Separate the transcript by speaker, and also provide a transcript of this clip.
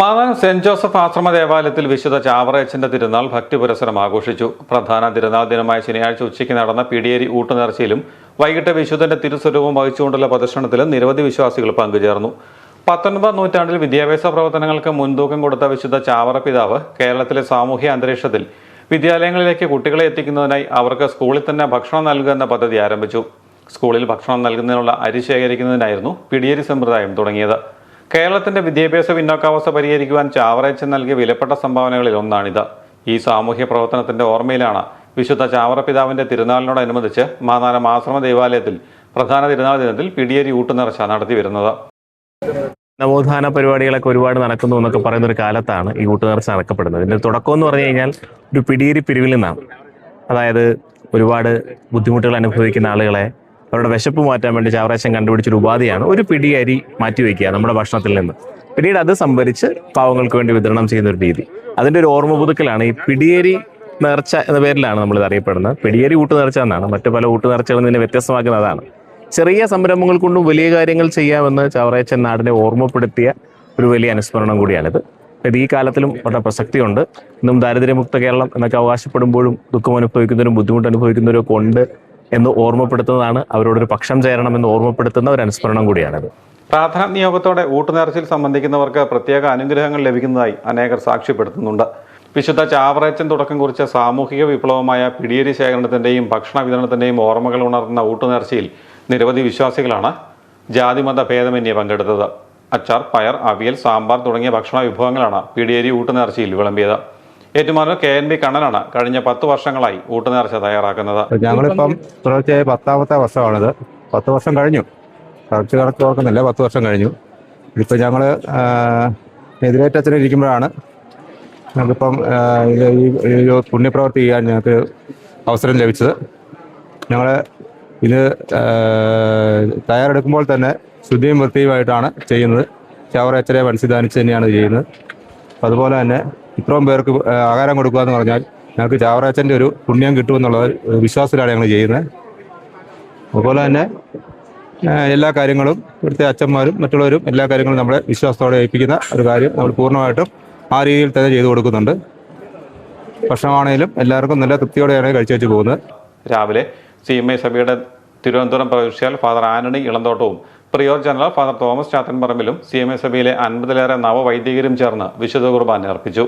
Speaker 1: മാതാൻ saint Joseph ആശ്രമ ദേവാലയത്തിൽ വിശുദ്ധ ചാവറയച്ചന്റെ തിരുനാൾ ഭക്തി പുരസരം ആഘോഷിച്ചു. പ്രധാന തിരുനാൾ ദിനമായ ശനിയാഴ്ച ഉച്ചയ്ക്ക് നടന്ന പിടിയേരി ഊട്ടുനേർച്ചയിലും വൈകിട്ട് വിശുദ്ധന്റെ തിരുസ്വരൂപം വഹിച്ചുകൊണ്ടുള്ള പ്രദർശനത്തിലും നിരവധി വിശ്വാസികൾ പങ്കുചേർന്നു. പത്തൊൻപതാം നൂറ്റാണ്ടിൽ വിദ്യാഭ്യാസ പ്രവർത്തനങ്ങൾക്ക് മുൻതൂക്കം കൊടുത്ത വിശുദ്ധ ചാവറ പിതാവ് കേരളത്തിലെ സാമൂഹ്യ അന്തരീക്ഷത്തിൽ വിദ്യാലയങ്ങളിലേക്ക് കുട്ടികളെ എത്തിക്കുന്നതിനായി അവർക്ക് സ്കൂളിൽ തന്നെ ഭക്ഷണം നൽകുക എന്ന പദ്ധതി ആരംഭിച്ചു. സ്കൂളിൽ ഭക്ഷണം നൽകുന്നതിനുള്ള അരി ശേഖരിക്കുന്നതിനായിരുന്നു പിടിയേരി സമ്പ്രദായം തുടങ്ങിയത്. കേരളത്തിന്റെ വിദ്യാഭ്യാസ പിന്നോക്കാവസ്ഥ പരിഹരിക്കുവാൻ ചാവറയച്ചൻ നൽകിയ വിലപ്പെട്ട സംഭാവനകളിൽ ഒന്നാണിത്. ഈ സാമൂഹ്യ പ്രവർത്തനത്തിന്റെ ഓർമ്മയിലാണ് വിശുദ്ധ ചാവറ പിതാവിന്റെ തിരുനാളിനോടനുബന്ധിച്ച് മാതാനം ആശ്രമ ദേവാലയത്തിൽ പ്രധാന തിരുനാൾ ദിനത്തിൽ പിടിയേരി ഊട്ടുനേർച്ച നടത്തി വരുന്നത്.
Speaker 2: നവോത്ഥാന പരിപാടികളൊക്കെ ഒരുപാട് നടക്കുന്നു എന്നൊക്കെ പറയുന്ന ഒരു കാലത്താണ് ഈ കൂട്ടുനേർച്ച നടക്കപ്പെടുന്നത്. ഇതിന്റെ തുടക്കം എന്ന് പറഞ്ഞു കഴിഞ്ഞാൽ ഒരു പിടിയേരി പിരിവിൽ നിന്നാണ്. അതായത് ഒരുപാട് ബുദ്ധിമുട്ടുകൾ അനുഭവിക്കുന്ന ആളുകളെ അവരുടെ വിശപ്പ് മാറ്റാൻ വേണ്ടി ചാവറാശം കണ്ടുപിടിച്ചൊരു ഉപാധിയാണ്. ഒരു പിടി അരി മാറ്റിവെക്കുക നമ്മുടെ ഭക്ഷണത്തിൽ നിന്ന്. പിന്നീട് അത് സംഭരിച്ച് പാവങ്ങൾക്ക് വേണ്ടി വിതരണം ചെയ്യുന്ന ഒരു രീതി. അതിന്റെ ഒരു ഓർമ്മ പുതുക്കലാണ്. ഈ പിടിയേരി നേർച്ച എന്ന പേരിലാണ് നമ്മൾ ഇത് അറിയപ്പെടുന്നത്. പിടിയേരി ഊട്ടുനേർച്ച എന്നാണ്. മറ്റു പല ഊട്ടുനേർച്ചകളും ഇതിനെ വ്യത്യസ്തമാക്കുന്നതാണ്. ചെറിയ സംരംഭങ്ങൾ കൊണ്ടും വലിയ കാര്യങ്ങൾ ചെയ്യാമെന്ന് ചാവറയച്ചൻ നാടിനെ ഓർമ്മപ്പെടുത്തിയ ഒരു വലിയ അനുസ്മരണം കൂടിയാണിത്. ഇത് ഈ കാലത്തിലും വളരെ പ്രസക്തിയുണ്ട്. ഇന്നും ദാരിദ്ര്യമുക്ത കേരളം എന്നൊക്കെ അവകാശപ്പെടുമ്പോഴും ദുഃഖം അനുഭവിക്കുന്നവരും ബുദ്ധിമുട്ട് അനുഭവിക്കുന്നവരും ഒക്കെ ഉണ്ട്. എന്ന് ഓർമ്മപ്പെടുത്തുന്നതാണ് അവരോടൊരു പക്ഷം ചേരണം എന്ന് ഓർമ്മപ്പെടുത്തുന്ന ഒരു അനുസ്മരണം കൂടിയാണത്.
Speaker 1: പ്രാർത്ഥനാ നിയോഗത്തോടെ ഊട്ടുനേർച്ചയിൽ സംബന്ധിക്കുന്നവർക്ക് പ്രത്യേക അനുഗ്രഹങ്ങൾ ലഭിക്കുന്നതായി അനേകർ സാക്ഷ്യപ്പെടുത്തുന്നുണ്ട്. വിശുദ്ധ ചാവറേച്ചൻ തുടക്കം കുറിച്ച സാമൂഹിക വിപ്ലവമായ പിടിയേരി ശേഖരണത്തിന്റെയും ഭക്ഷണ വിതരണത്തിന്റെയും ഓർമ്മകൾ ഉണർത്തുന്ന ഊട്ടുനേർച്ചയിൽ നിരവധി വിശ്വാസികളാണ് ജാതിമത ഭേദമന്യേ പങ്കെടുത്തത്. അച്ചാർ പയർ അവിയൽ സാമ്പാർ തുടങ്ങിയ ഭക്ഷണ വിഭവങ്ങളാണ് പിടിയേരി ഊട്ടുനേർച്ചയിൽ വിളമ്പിയത്. ഏറ്റുമാനൂർ കെ എൻ ബി കണ്ണനാണ് കഴിഞ്ഞ പത്ത് വർഷങ്ങളായി ഊട്ടുനേർച്ച തയ്യാറാക്കുന്നത്.
Speaker 3: ഞങ്ങളിപ്പം തുടർച്ചയായി പത്താമത്തെ വർഷമാണിത്. പത്ത് വർഷം കഴിഞ്ഞു. കറക്റ്റ് കണക്ക് ഓർക്കുന്നില്ല പത്ത് വർഷം കഴിഞ്ഞു. ഇപ്പം ഞങ്ങൾ എതിരേറ്റച്ഛനെ ഇരിക്കുമ്പോഴാണ് ഞങ്ങൾക്കിപ്പം ഈ പുണ്യപ്രവർത്തി ചെയ്യാൻ ഞങ്ങൾക്ക് അവസരം ലഭിച്ചത്. ഞങ്ങൾ ഇത് തയ്യാറെടുക്കുമ്പോൾ തന്നെ ശുദ്ധിയും വൃത്തിയുമായിട്ടാണ് ചെയ്യുന്നത്. ചാവറയച്ചനെ മനസ്സിദാനിച്ച് തന്നെയാണ് ചെയ്യുന്നത്. അതുപോലെ തന്നെ ഇത്രയും പേർക്ക് ആഹാരം കൊടുക്കുക എന്ന് പറഞ്ഞാൽ ഞങ്ങൾക്ക് ചാവറാച്ചന്റെ ഒരു പുണ്യം കിട്ടുമെന്നുള്ള വിശ്വാസത്തിലാണ് ഞങ്ങൾ ചെയ്യുന്നത്. അതുപോലെ തന്നെ എല്ലാ കാര്യങ്ങളും ഇവിടുത്തെ അച്ഛന്മാരും മറ്റുള്ളവരും എല്ലാ കാര്യങ്ങളും നമ്മളെ വിശ്വാസത്തോടെ ഏൽപ്പിക്കുന്ന ഒരു കാര്യം നമ്മൾ പൂർണമായിട്ടും ആ രീതിയിൽ തന്നെ ചെയ്തു കൊടുക്കുന്നുണ്ട്. ഭക്ഷണമാണെങ്കിലും എല്ലാവർക്കും നല്ല തൃപ്തിയോടെയാണ് കഴിച്ചു വെച്ച് പോകുന്നത്.
Speaker 1: രാവിലെ സി എം ഐ സഭയുടെ തിരുവനന്തപുരം പ്രവിശ്യാൽ ഫാദർ ആനണി ഇളന്തോട്ടവും പ്രിയോർ ജനറൽ ഫാദർ തോമസ് ചാത്തൻപറമ്പിലും സി എം എസ് സഭയിലെ അൻപതിലേറെ നവവൈദികരും ചേർന്ന് വിശുദ്ധ കുർബാന അർപ്പിച്ചു.